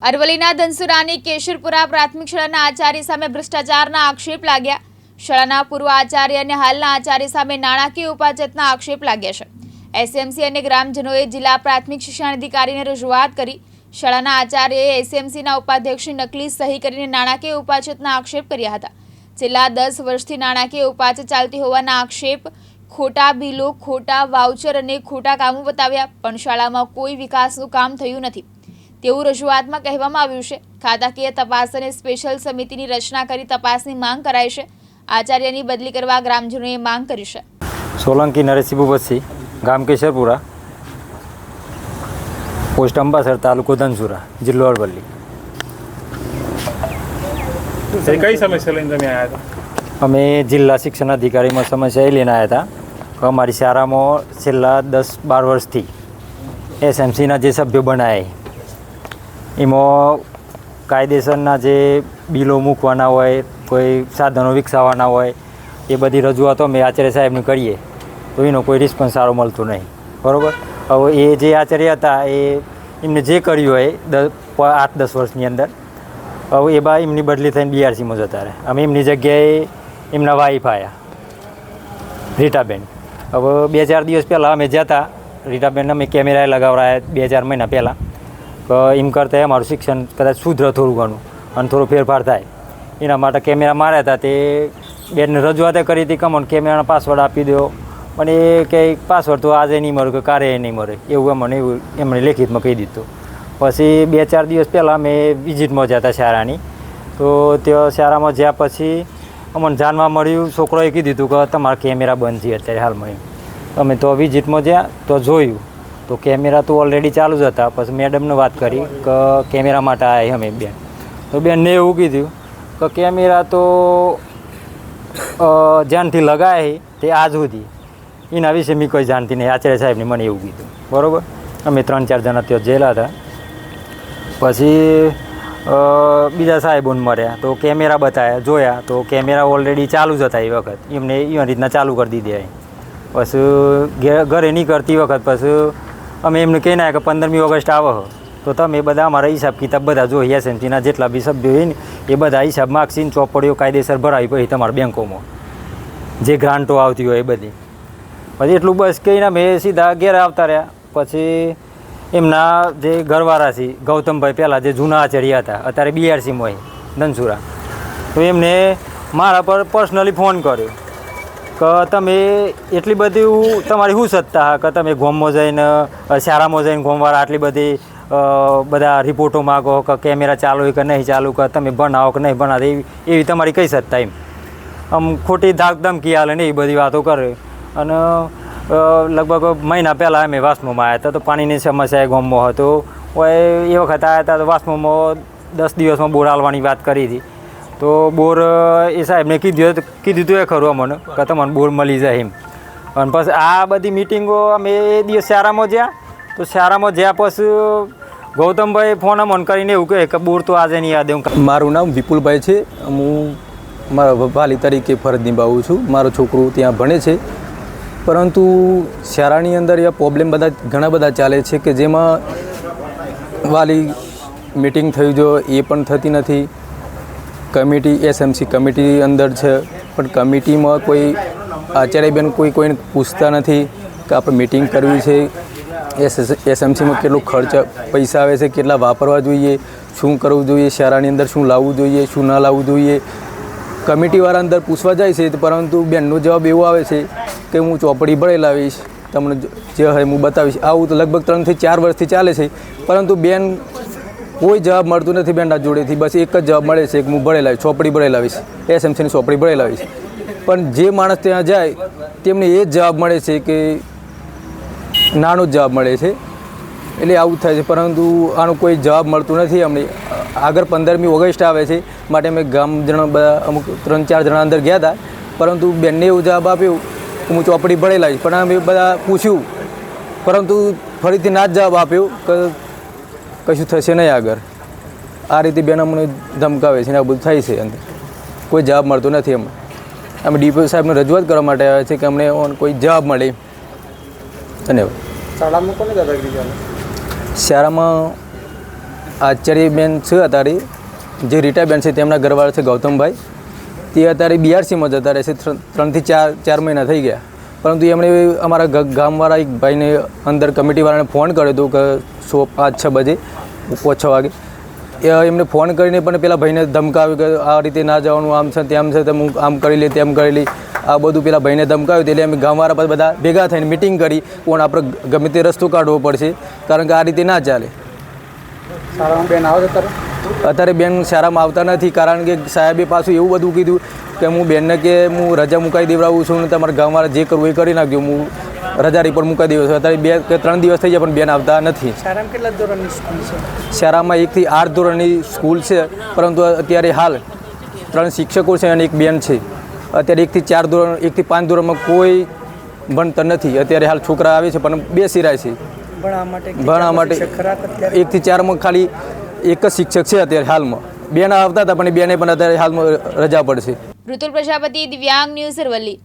અરવલ્લીના ધનસુરાની કેશરપુરા પ્રાથમિક શાળાના આચાર્ય સામે ભ્રષ્ટાચારના આક્ષેપ લાગ્યા. શાળાના પૂર્વ આચાર્ય અને હાલના આચાર્ય સામે નાણાકીય ઉપાચતના આક્ષેપ લાગ્યા છે. એસએમસી અને ગ્રામજનોએ જિલ્લા પ્રાથમિક શિક્ષણ અધિકારીને રજૂઆત કરી. શાળાના આચાર્યએ એસએમસીના ઉપાધ્યક્ષની નકલી સહી કરીને નાણાકીય ઉપાચતના આક્ષેપ કર્યા હતા. છેલ્લા દસ વર્ષથી નાણાકીય ઉપાચત ચાલતી હોવાના આક્ષેપ ખોટા બિલો, ખોટા વાઉચર અને ખોટા કામો બતાવ્યા, પણ શાળામાં કોઈ વિકાસનું કામ થયું નથી. તેવું રજૂઆતમાં કહેવામાં આવ્યું છે. ખાતાકીય તપાસ અને સ્પેશિયલ સમિતિની રચના કરી તપાસની માંગ કરાઈ છે. આચાર્યની બદલી કરવા ગ્રામજનોએ માંગ કરી છે. સોલંકી નરેશિબુ બસ્સી ગામ કેશરપુરા પોસ્ટ અંબાસર તાલુકો ધનસુરા જિલ્લો અરવલ્લી. કઈ સમસ્યા લઈને તમે આવ્યા હતા? અમે જિલ્લા શિક્ષણ અધિકારીમાં સમસ્યા એ લઈને આવ્યા હતા કે અમારી શાળામાં છેલ્લા દસ બાર વર્ષથી એસએમસીના જે સભ્યો બનાવ્યા એમાં કાયદેસરના જે બિલો મૂકવાના હોય, કોઈ સાધનો વિકસાવવાના હોય, એ બધી રજૂઆતો અમે આચાર્ય સાહેબને કરીએ. તો એનો કોઈ રિસ્પોન્સ સારો મળતો નહીં. બરાબર? હવે એ જે આચાર્ય હતા, એ એમને જે કર્યું હોય દસ આઠ, દસ વર્ષની અંદર, હવે એ બા એમની બદલી થઈને બીઆરસીમાં જતા રહે. અમે એમની જગ્યાએ એમના વાઈફ આવ્યા રીટાબેન. હવે બે ચાર દિવસ પહેલાં અમે જતા રીટાબેન અમે કેમેરાએ લગાવડાયા બે ચાર મહિના પહેલાં. એમ કરતાં અમારું શિક્ષણ કદાચ સુધરે થોડું ઘણું અને થોડો ફેરફાર થાય. એના માટે કેમેરા માર્યા હતા તે બેનને રજૂઆતે કરી હતી કમોન કેમેરાનો પાસવર્ડ આપી દો. પણ એ કે પાસવર્ડ તો આજે નહીં મળે કે કારે નહીં મળે. એવું અમને એવું એમણે લેખિતમાં કહી દીધું. પછી બે ચાર દિવસ પહેલાં અમે વિઝિટમાં જતા શાળાની તો ત્યાં શાળામાં જ્યાં પછી અમને જાણવા મળ્યું, છોકરોએ કીધું હતું કે તમારા કેમેરા બંધ છે અત્યારે હાલમાં અમે તો વિઝિટમાં જ્યાં તો જોયું. તો કેમેરા તો ઓલરેડી ચાલુ જ હતા. પછી મેડમને વાત કરી કે કેમેરા માટે આવ્યા અમે બેન. તો બેનને એવું કીધું કે કેમેરા તો જાનથી લગાય તે આજ સુધી. એના વિશે મેં કોઈ જાણતી નહીં. આચાર્ય સાહેબને મને એવું કીધું. બરાબર? અમે ત્રણ ચાર જણા ત્યાં જેલા હતા. પછી બીજા સાહેબોને મળ્યા. તો કેમેરા બતાવ્યા જોયા. તો કેમેરા ઓલરેડી ચાલુ જ હતા એ વખત. એમને એ રીતના ચાલુ કરી દીધી પછી ઘરે નહીં કરતી વખત પછી અમે એમને કહીને આવ્યા કે પંદરમી ઓગસ્ટ આવો તો તમે બધા અમારા હિસાબ કિતાબ બધા જોઈએ એસએમસીના જેટલા બી સભ્યો હોય ને, એ બધા હિસાબ માગસીને ચોપડીઓ, કાયદેસર ભરાવી પછી તમારા બેંકોમાં. જે ગ્રાન્ટો આવતી હોય એ બધી. પછી એટલું બસ કહીને અમે સીધા ઘેર આવતા રહ્યા. પછી એમના જે ઘરવાળા છે, ગૌતમભાઈ પહેલાં જે જૂના આચાર્ય હતા, અત્યારે બીઆરસીમાં હોય, ધનસુરા. તો એમને મારા પર પર્સનલી ફોન કર્યો. કે તમે એટલી બધી તમારી શું સત્તા કે તમે ગોમમાં જઈને શારામાં જઈને ગોમવાર આટલી બધી બધા રિપોર્ટો માગો, કે કેમેરા ચાલુ કે નહીં ચાલુ, કે તમે બનાવો કે નહીં બનાવો એવી એવી તમારી કઈ સત્તા એમ. આમ ખોટી ધાક ધમકી આલે ને એ બધી વાતો કરે. અને લગભગ મહિના પહેલાં અમે વાસમોમાં આવ્યા હતા, તો પાણીની સમસ્યા ગોમમાં હતો. એ વખત આવ્યા હતા તો વાસમોમાં દસ દિવસમાં બોરાલવાની વાત કરી હતી. તો બોર એ સાહેબને કીધું કીધું હતું એ ખરું અમને, કે તમને બોર મળી જાય એમ. અને પછી આ બધી મિટિંગો અમે એ દિવસ શાળામાં જ્યાં, તો શાળામાં જ્યાં પછી ગૌતમભાઈ ફોન મન કરીને એવું કહે કે બોર તો આજે નહીં યાદ એવું મારું નામ વિપુલભાઈ છે. હું મારા વાલી તરીકે ફરજ નિભાવું છું. મારો છોકરો ત્યાં ભણે છે. પરંતુ શાળાની અંદર એ પ્રોબ્લેમ બધા, ઘણા બધા ચાલે છે કે જેમાં વાલી મિટિંગ થઈ જો, એ પણ થતી નથી. કમિટી એસએમસી કમિટી અંદર છે. પણ કમિટીમાં કોઈ આચાર્યબેન કોઈ કોઈને પૂછતા નથી કે આપણે મિટિંગ કરવી છે. એસ એસએમસીમાં કેટલો ખર્ચ પૈસા આવે છે, કેટલા વાપરવા જોઈએ, શું કરવું જોઈએ, શાળાની અંદર શું લાવવું જોઈએ, શું ના લાવવું જોઈએ. કમિટીવાળા અંદર પૂછવા જાય છે, પરંતુ બેનનો જવાબ એવો આવે છે કે હું ચોપડી ભરે લાવીશ, તમને જે હોય હું બતાવીશ. આવું તો લગભગ ત્રણથી ચાર વર્ષથી ચાલે છે. પરંતુ બેન કોઈ જવાબ મળતું નથી બેનના જોડેથી. બસ એક જ જવાબ મળે છે કે હું ભરાઈ લાવીશ ચોપડી ભરાઈ લાવીશ એસએમસીની ચોપડી ભરાઈ લાવીશ પણ જે માણસ ત્યાં જાય, તેમને એ જ જવાબ મળે છે કે નાનો જ જવાબ મળે છે. એટલે આવું થાય છે, પરંતુ આનો કોઈ જવાબ મળતું નથી અમને. આગળ પંદરમી ઓગસ્ટ આવે છે, માટે અમે ગામ જણા બધા અમુક ત્રણ ચાર જણા અંદર ગયા હતા. પરંતુ બેનને એવું જવાબ આપ્યો કે હું ચોપડી ભણેલા છે પણ અમે બધા પૂછ્યું, પરંતુ ફરીથી ના જ જવાબ આપ્યો કે કશું થશે નહીં આગળ. આ રીતે બેન અમને ધમકાવે છે ને આ બધું થાય છે અંદર. કોઈ જવાબ મળતો નથી અમને અમે ડીપીઓ સાહેબને રજૂઆત કરવા માટે આવ્યા છે કે અમને કોઈ જવાબ મળે. ધન્યવાદ. શાળામાં કોને દાદાગીરી ચાલે? શાળામાં આચાર્યબેન છે અત્યારે. જે રિટાયર બેન છે તેમના ઘરવાળા છે ગૌતમભાઈ. તે અત્યારે બીઆરસીમાં જતા રહે છે. ત્રણથી ચાર ચાર મહિના થઈ ગયા. પરંતુ એમણે અમારા ગામવાળા એક ભાઈને અંદર કમિટીવાળાને ફોન કર્યો હતો કે સો પાંચ છ બજે? છ વાગે. એમને ફોન કરીને પણ પેલા ભાઈને ધમકાવ્યું કે આ રીતે ના જવાનું, આમ છે તેમ છે, તેમ આમ કરી લે તેમ કરી લે આ બધું પેલા ભાઈને ધમકાવ્યું એટલે અમે ગામવાળા પર બધા ભેગા થઈને મિટિંગ કરી. પણ આપણે ગમે તે રસ્તો કાઢવો પડશે, કારણ કે આ રીતે ના ચાલે. શાળામાં બેન આવે છે ત્યારે અત્યારે બેન શાળામાં આવતા નથી કારણ કે સાહેબે પાછું એવું બધું કીધું કે હું બેનને કે હું રજા મુકાઈ દેવડાવું છું ને તમારા ગામવાળા જે કરવું એ કરી નાખજો હું રજા રિપોર્ટ મુકાઈ દેવું છું. અત્યારે બે કે ત્રણ દિવસ થઈ જાય પણ બેન આવતા નથી. શાળામાં કેટલા ધોરણની સ્કૂલ છે? શાળામાં એકથી આઠ ધોરણની સ્કૂલ છે પરંતુ અત્યારે હાલ ત્રણ શિક્ષકો છે અને એક બેન છે. અત્યારે એકથી ચાર ધોરણ એકથી પાંચ ધોરણમાં કોઈ ભણતર નથી. અત્યારે હાલ છોકરા આવે છે પણ બેસી રહ્યા છે. ભણવા માટે ભણવા માટે એકથી ચારમાં ખાલી એક જ શિક્ષક છે અત્યારે હાલમાં. બેન આવતા હતા પણ એ બેને પણ અત્યારે હાલમાં રજા પડશે. ઋતુલ પ્રજાપતિ દિવ્યાંગ ન્યૂઝ અરવલ્લી.